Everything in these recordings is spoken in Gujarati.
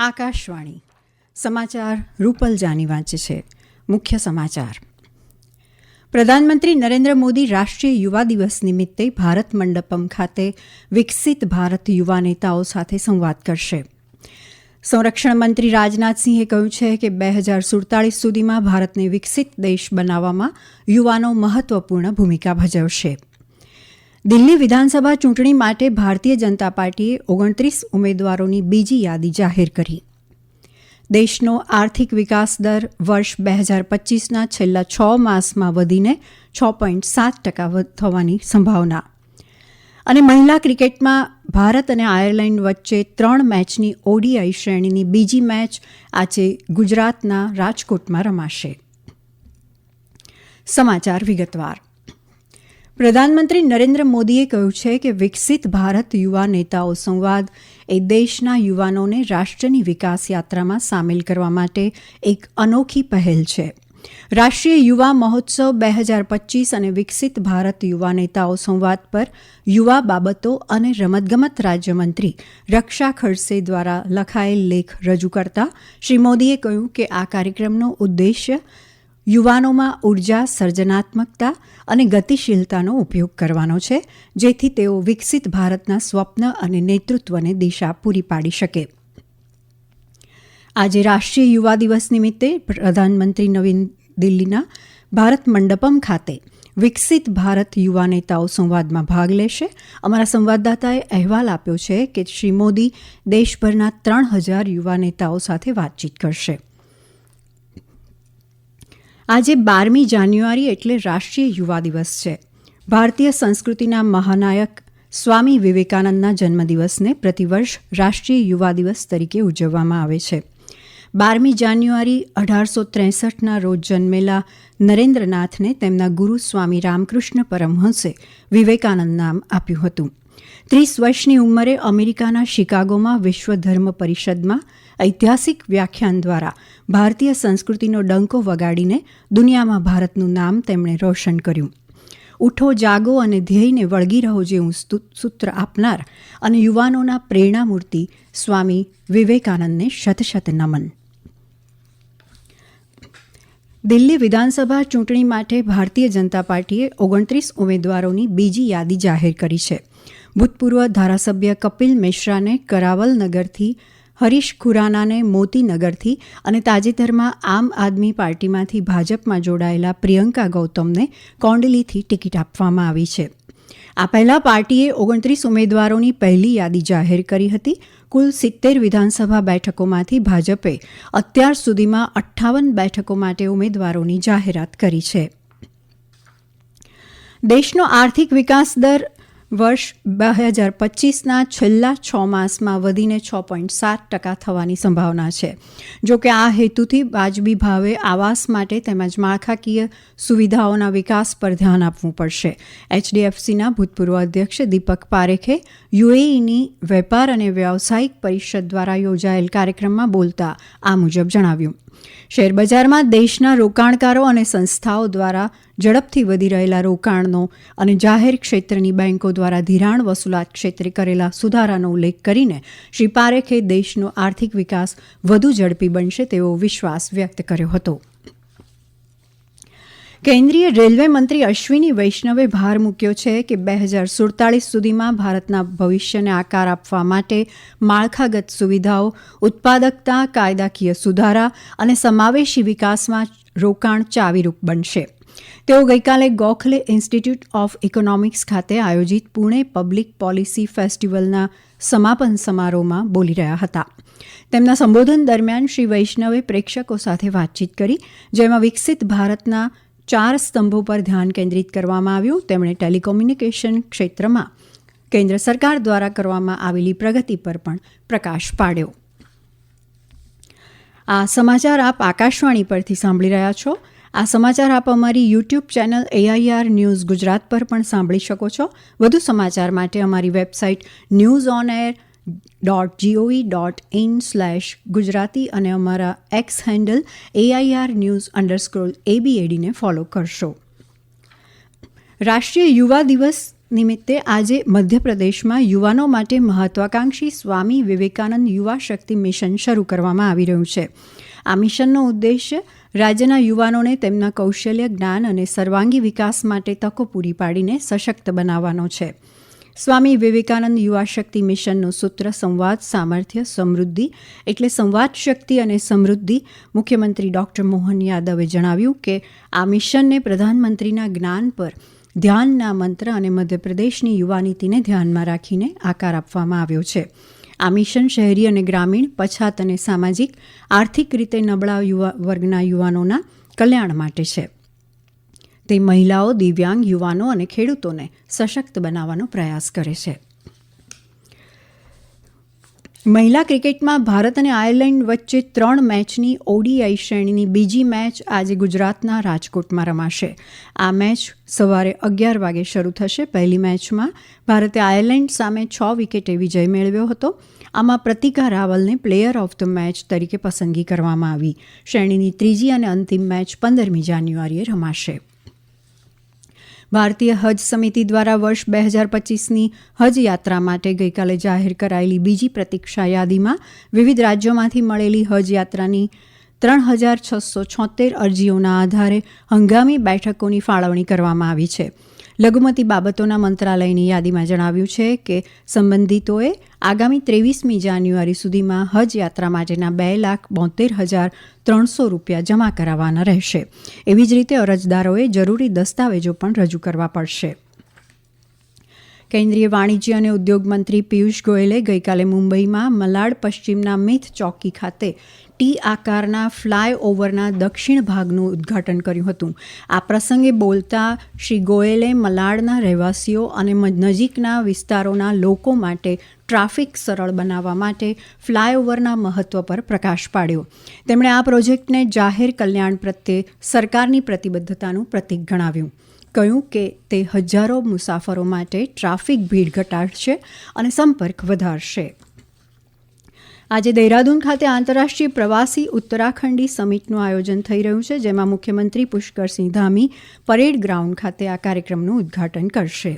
આકાશવાણી. સમાચાર રૂપલ જાની વાંચે છે. મુખ્ય સમાચાર. પ્રધાનમંત્રી નરેન્દ્ર મોદી રાષ્ટ્રીય યુવા દિવસ નિમિત્તે ભારત મંડપમ ખાતે વિકસિત ભારત યુવા નેતાઓ સાથે સંવાદ કરશે. સંરક્ષણ મંત્રી રાજનાથસિંહે કહ્યું છે કે બે હજાર સુડતાલીસ સુધીમાં ભારતને વિકસિત દેશ બનાવવામાં યુવાનો મહત્વપૂર્ણ ભૂમિકા ભજવશે. દિલ્હી વિધાનસભા ચૂંટણી માટે ભારતીય જનતા પાર્ટીએ ઓગણત્રીસ ઉમેદવારોની બીજી યાદી જાહેર કરી. દેશનો આર્થિક વિકાસ દર વર્ષ બે હજાર પચીસના છેલ્લા છ માસમાં વધીને છ પોઈન્ટ સાત ટકા થવાની સંભાવના. અને મહિલા ક્રિકેટમાં ભારત અને આયર્લેન્ડ વચ્ચે ત્રણ મેચની ઓડીઆઈ શ્રેણીની બીજી મેચ આજે ગુજરાતના રાજકોટમાં રમાશે. સમાચાર વિગતવાર. પ્રધાનમંત્રી નરેન્દ્ર મોદીએ કહ્યું છે કે વિકસિત ભારત યુવા નેતાઓ સંવાદ એ દેશના યુવાનોને રાષ્ટ્રની વિકાસ યાત્રામાં સામેલ કરવા માટે એક અનોખી પહેલ છે. રાષ્ટ્રીય યુવા મહોત્સવ બે હજાર પચીસ અને વિકસિત ભારત યુવા નેતાઓ સંવાદ પર યુવા બાબતો અને રમતગમત રાજ્યમંત્રી રક્ષા ખડસે દ્વારા લખાયેલ લેખ રજૂ કરતા શ્રી મોદીએ કહ્યું કે આ કાર્યક્રમનો ઉદ્દેશ્ય યુવાનોમાં ઊર્જા, સર્જનાત્મકતા અને ગતિશીલતાનો ઉપયોગ કરવાનો છે, જેથી તેઓ વિકસિત ભારતના સ્વપ્ન અને નેતૃત્વને દિશા પૂરી પાડી શકે. આજે રાષ્ટ્રીય યુવા દિવસ નિમિત્તે પ્રધાનમંત્રી નવીન દિલ્હીના ભારત મંડપમ ખાતે વિકસિત ભારત યુવા નેતાઓ સંવાદમાં ભાગ લેશે. અમારા સંવાદદાતાએ અહેવાલ આપ્યો છે કે શ્રી મોદી દેશભરના ત્રણ હજાર યુવા નેતાઓ સાથે વાતચીત કરશે. આજે બારમી જાન્યુઆરી એટલે રાષ્ટ્રીય યુવા દિવસ છે. ભારતીય સંસ્કૃતિના મહાનાયક સ્વામી વિવેકાનંદના જન્મદિવસને પ્રતિવર્ષ રાષ્ટ્રીય યુવા દિવસ તરીકે ઉજવવામાં આવે છે. બારમી જાન્યુઆરી અઢારસો ત્રેસઠના રોજ જન્મેલા નરેન્દ્રનાથને તેમના ગુરુ સ્વામી રામકૃષ્ણ પરમહંસે વિવેકાનંદ નામ આપ્યું હતું. ત્રીસ વર્ષની ઉંમરે અમેરિકાના શિકાગોમાં વિશ્વ ધર્મ પરિષદમાં ઐતિહાસિક વ્યાખ્યાન દ્વારા ભારતીય સંસ્કૃતિનો ડંકો વગાડીને દુનિયામાં ભારતનું નામ તેમણે રોશન કર્યું. ઉઠો, જાગો અને ધ્યેયને વળગી રહો જેવું સૂત્ર આપનાર અને યુવાનોના પ્રેરણામૂર્તિ સ્વામી વિવેકાનંદને શતશત નમન. દિલ્હી વિધાનસભા ચૂંટણી માટે ભારતીય જનતા પાર્ટીએ ઓગણત્રીસ ઉમેદવારોની બીજી યાદી જાહેર કરી છે. ભૂતપૂર્વ ધારાસભ્ય કપિલ મિશ્રાને કરાવલ નગરથી હરીશ ખુરાનાને મોતીનગરથી અને તાજેતરમાં આમ આદમી પાર્ટીમાંથી ભાજપમાં જોડાયેલા પ્રિયંકા ગૌતમને કોંડલીથી ટિકિટ આપવામાં આવી છે. આ પહેલા પાર્ટીએ ઓગણત્રીસ ઉમેદવારોની પહેલી યાદી જાહેર કરી હતી. કુલ સિત્તેર વિધાનસભા બેઠકોમાંથી ભાજપે અત્યાર સુધીમાં અઠ્ઠાવન બેઠકો માટે ઉમેદવારોની જાહેરાત કરી છે. દેશનો આર્થિક વિકાસ દર વર્ષ બે હજાર પચીસના છેલ્લા છ માસમાં વધીને છ પોઈન્ટ સાત ટકા થવાની સંભાવના છે. જો કે આ હેતુથી વાજબી ભાવે આવાસ માટે તેમજ માળખાકીય સુવિધાઓના વિકાસ પર ધ્યાન આપવું પડશે. એચડીએફસીના ભૂતપૂર્વ અધ્યક્ષ દીપક પારેખે યુએઈની વેપાર અને વ્યવસાયિક પરિષદ દ્વારા યોજાયેલ કાર્યક્રમમાં બોલતા આ મુજબ જણાવ્યું. શેરબજારમાં દેશના રોકાણકારો અને સંસ્થાઓ દ્વારા ઝડપથી વધી રહેલા રોકાણનો અને જાહેર ક્ષેત્રની બેન્કો દ્વારા ધિરાણ વસૂલાત ક્ષેત્રે કરેલા સુધારાનો ઉલ્લેખ કરીને શ્રી પારેખે દેશનો આર્થિક વિકાસ વધુ ઝડપી બનશે તેવો વિશ્વાસ વ્યક્ત કર્યો હતો. કેન્દ્રીય રેલવે મંત્રી અશ્વિની વૈષ્ણવે ભાર મૂક્યો છે કે બે હજાર સુડતાલીસ સુધીમાં ભારતના ભવિષ્યને આકાર આપવા માટે માળખાગત સુવિધાઓ, ઉત્પાદકતા, કાયદાકીય સુધારા અને સમાવેશી વિકાસમાં રોકાણ ચાવીરૂપ બનશે. તેઓ ગઈકાલે ગોખલે ઇન્સ્ટિટ્યૂટ ઓફ ઇકોનોમિક્સ ખાતે આયોજિત પુણે પબ્લિક પોલિસી ફેસ્ટિવલના સમાપન સમારોહમાં બોલી રહ્યા હતા. તેમના સંબોધન દરમિયાન શ્રી વૈષ્ણવે પ્રેક્ષકો સાથે વાતચીત કરી, જેમાં વિકસિત ભારતના ચાર સ્તંભો પર ધ્યાન કેન્દ્રિત કરવામાં આવ્યું. તેમણે ટેલિકોમ્યુનિકેશન ક્ષેત્રમાં કેન્દ્ર સરકાર દ્વારા કરવામાં આવેલી પ્રગતિ પર પણ પ્રકાશ પાડ્યો. આ સમાચાર આપ આકાશવાણી પરથી સાંભળી રહ્યા છો. આ સમાચાર આપ અમારી YouTube channel AIR news Gujarat પર પણ સાંભળી શકો છો. વધુ સમાચાર માટે અમારી website news on air dot G O V dot in slash Gujarati અને અમારા X handle AIR news underscore એબીએડીને follow કરશો. રાષ્ટ્રીય યુવા દિવસ નિમિત્તે આજે મધ્યપ્રદેશમાં યુવાનો માટે મહત્વાકાંક્ષી સ્વામી વિવેકાનંદ યુવા શક્તિ મિશન શરૂ કરવામાં આવી રહ્યું છે. આ મિશનનો ઉદ્દેશ્ય રાજ્યના યુવાનોને તેમના કૌશલ્ય, જ્ઞાન અને સર્વાંગી વિકાસ માટે તકો પૂરી પાડીને સશક્ત બનાવવાનો છે. સ્વામી વિવેકાનંદ યુવા શક્તિ મિશનનું સૂત્ર, સંવાદ, સામર્થ્ય, સમૃદ્ધિ એટલે સંવાદ શક્તિ અને સમૃદ્ધિ, મુખ્યમંત્રી ડોક્ટર મોહન યાદવે જણાવ્યું કે આ મિશનને પ્રધાનમંત્રીના જ્ઞાન પર ધ્યાનના મંત્ર અને મધ્યપ્રદેશની યુવાનીતિને ધ્યાનમાં રાખીને આકાર આપવામાં આવ્યો છે. આ મિશન શહેરી અને ગ્રામીણ, પછાત અને સામાજિક, આર્થિક રીતે નબળા યુવા વર્ગના યુવાનોના કલ્યાણ માટે છે. તે મહિલાઓ, દિવ્યાંગ યુવાનો અને ખેડૂતોને સશક્ત બનાવવાનો પ્રયાસ કરે છે. મહિલા ક્રિકેટમાં ભારત અને આયર્લેન્ડ વચ્ચે ત્રણ મેચની ઓડીઆઈ શ્રેણીની બીજી મેચ આજે ગુજરાતના રાજકોટમાં રમાશે. આ મેચ સવારે અગિયાર વાગે શરૂ થશે. પહેલી મેચમાં ભારતે આયર્લેન્ડ સામે છ વિકેટે વિજય મેળવ્યો હતો. આમાં પ્રતિકા રાવલને પ્લેયર ઓફ ધ મેચ તરીકે પસંદગી કરવામાં આવી. શ્રેણીની ત્રીજી અને અંતિમ મેચ પંદરમી જાન્યુઆરીએ રમાશે. ભારતીય હજ સમિતિ દ્વારા વર્ષ બે હજાર પચીસની હજ યાત્રા માટે ગઈકાલે જાહેર કરાયેલી બીજી પ્રતીક્ષા યાદીમાં વિવિધ રાજ્યોમાંથી મળેલી હજ યાત્રાની ત્રણ હજાર છસો છોતેર અરજીઓના આધારે હંગામી બેઠકોની ફાળવણી કરવામાં આવી છે. લઘુમતી બાબતોના મંત્રાલયની યાદીમાં જણાવ્યું છે કે સંબંધિતોએ આગામી ત્રેવીસમી જાન્યુઆરી સુધીમાં હજ યાત્રા માટેના બે લાખ બોતેર હજાર ત્રણસો રૂપિયા જમા કરાવવાના રહેશે. એવી જ રીતે અરજદારોએ જરૂરી દસ્તાવેજો પણ રજૂ કરવા પડશે. કેન્દ્રીય વાણિજ્ય અને ઉદ્યોગ મંત્રી પિયુષ ગોયલે ગઈકાલે મુંબઈમાં મલાડ પશ્ચિમના મિથ ચોકી ખાતે ટી આકારના ફ્લાય ઓવરના દક્ષિણ ભાગનું ઉદ્ઘાટન કર્યું હતું. આ પ્રસંગે બોલતા શ્રી ગોયલે મલાડના રહેવાસીઓ અને નજીકના વિસ્તારોના લોકો માટે ટ્રાફિક સરળ બનાવવા માટે ફ્લાયઓવરના મહત્વ પર પ્રકાશ પાડ્યો. તેમણે આ પ્રોજેક્ટને જાહેર કલ્યાણ પ્રત્યે સરકારની પ્રતિબદ્ધતાનું પ્રતીક ગણાવ્યું. કહ્યું કે તે હજારો મુસાફરો માટે ટ્રાફિક ભીડ ઘટાડશે અને સંપર્ક વધારશે. આજે દહેરાદૂન ખાતે આંતરરાષ્ટ્રીય પ્રવાસી ઉત્તરાખંડી સમિટનું આયોજન થઈ રહ્યું છે, જેમાં મુખ્યમંત્રી પુષ્કરસિંહ ધામી પરેડ ગ્રાઉન્ડ ખાતે આ કાર્યક્રમનું ઉદ્ઘાટન કરશે.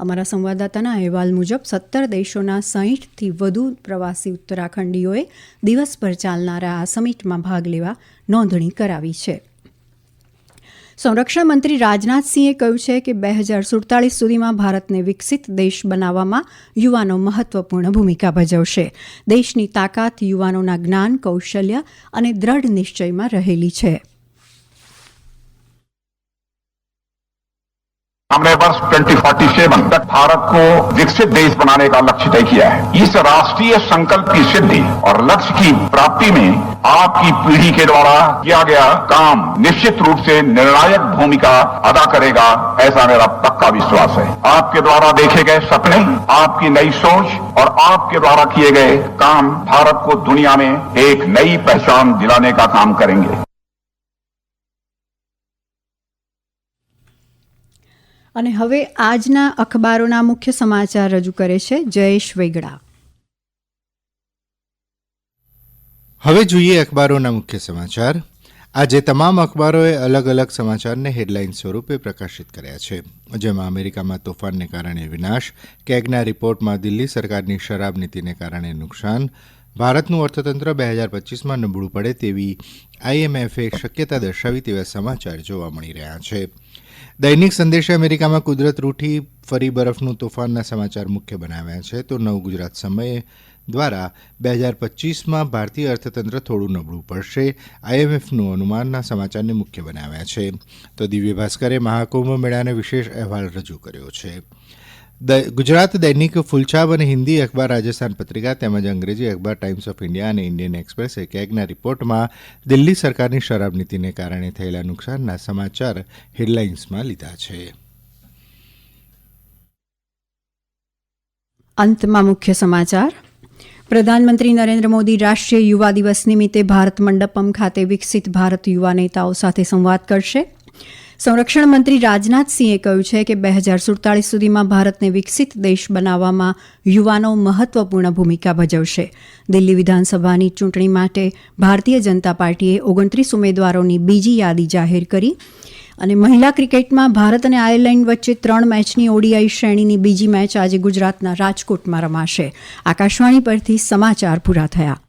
અમારા સંવાદદાતાના અહેવાલ મુજબ, સત્તર દેશોના સાહીઠથી વધુ પ્રવાસી ઉત્તરાખંડીઓએ દિવસભર ચાલનારા આ સમિટમાં ભાગ લેવા નોંધણી કરાવી છે. સંરક્ષણ મંત્રી રાજનાથસિંહે કહ્યું છે કે બે હજાર સુડતાલીસ સુધીમાં ભારતને વિકસિત દેશ બનાવવામાં યુવાનો મહત્વપૂર્ણ ભૂમિકા ભજવશે. દેશની તાકાત યુવાનોના જ્ઞાન, કૌશલ્ય અને દ્રઢ નિશ્ચયમાં રહેલી છે. हमने वर्ष 2047 तक भारत को विकसित देश बनाने का लक्ष्य तय किया है। इस राष्ट्रीय संकल्प की सिद्धि और लक्ष्य की प्राप्ति में आपकी पीढ़ी के द्वारा किया गया काम निश्चित रूप से निर्णायक भूमिका अदा करेगा, ऐसा मेरा पक्का विश्वास है। आपके द्वारा देखे गए सपने, आपकी नई सोच और आपके द्वारा किए गए काम भारत को दुनिया में एक नई पहचान दिलाने का काम करेंगे। અને હવે આજના અખબારોના મુખ્ય સમાચાર રજૂ કરે છે જયેશ વેગડા. હવે જોઈએ અખબારોના મુખ્ય સમાચાર. આજે તમામ અખબારોએ અલગ અલગ સમાચારને હેડલાઇન સ્વરૂપે પ્રકાશિત કર્યા છે. જેમાં અમેરિકામાં તોફાનને કારણે વિનાશ, કેગના રિપોર્ટમાં દિલ્હી સરકારની શરાબ નીતિને કારણે નુકસાન, ભારતનું અર્થતંત્ર બે હજાર પચીસમાં નબળું પડે તેવી આઈએમએફે શક્યતા દર્શાવી તેવા સમાચાર જોવા મળી રહ્યા છે. દૈનિક સંદેશે અમેરિકામાં કુદરત રૂઠી ફરી બરફનું તોફાનના સમાચાર મુખ્ય બનાવ્યા છે. તો નવ ગુજરાત સમય દ્વારા બે હજાર પચીસમાં ભારતીય અર્થતંત્ર થોડું નબળું પડશે. આઈએમએફનું અનુમાનના સમાચારને મુખ્ય બનાવ્યા છે. તો દિવ્ય ભાસ્કરે મહાકુંભ મેળાને વિશેષ અહેવાલ રજૂ કર્યો છે. ગુજરાત દૈનિક ફૂલછાપ અને હિન્દી અખબાર રાજસ્થાન પત્રિકા તેમજ અંગ્રેજી અખબાર ટાઈમ્સ ઓફ ઇન્ડિયા અને ઇન્ડિયન એક્સપ્રેસે કેગના રિપોર્ટમાં દિલ્હી સરકારની શરાબ નીતિને કારણે થયેલા નુકસાનના સમાચાર હેડલાઇન્સમાં લીધા છે. અંતમાં મુખ્ય સમાચાર. પ્રધાનમંત્રી નરેન્દ્ર મોદી રાષ્ટ્રીય યુવા દિવસ નિમિત્તે ભારત મંડપમ ખાતે વિકસિત ભારત યુવા નેતાઓ સાથે સંવાદ કરશે. સંરક્ષણ મંત્રી રાજનાથસિંહે કહ્યું છે કે બે હજાર સુડતાલીસ સુધીમાં ભારતને વિકસિત દેશ બનાવવામાં યુવાનો મહત્વપૂર્ણ ભૂમિકા ભજવશે. દિલ્હી વિધાનસભાની ચૂંટણી માટે ભારતીય જનતા પાર્ટીએ ઓગણત્રીસ ઉમેદવારોની બીજી યાદી જાહેર કરી અને મહિલા ક્રિકેટમાં ભારત અને આયર્લેન્ડ વચ્ચે ત્રણ મેચની ઓડીઆઈ શ્રેણીની બીજી મેચ આજે ગુજરાતના રાજકોટમાં રમાશે. આકાશવાણી પરથી સમાચાર પૂરા થયા.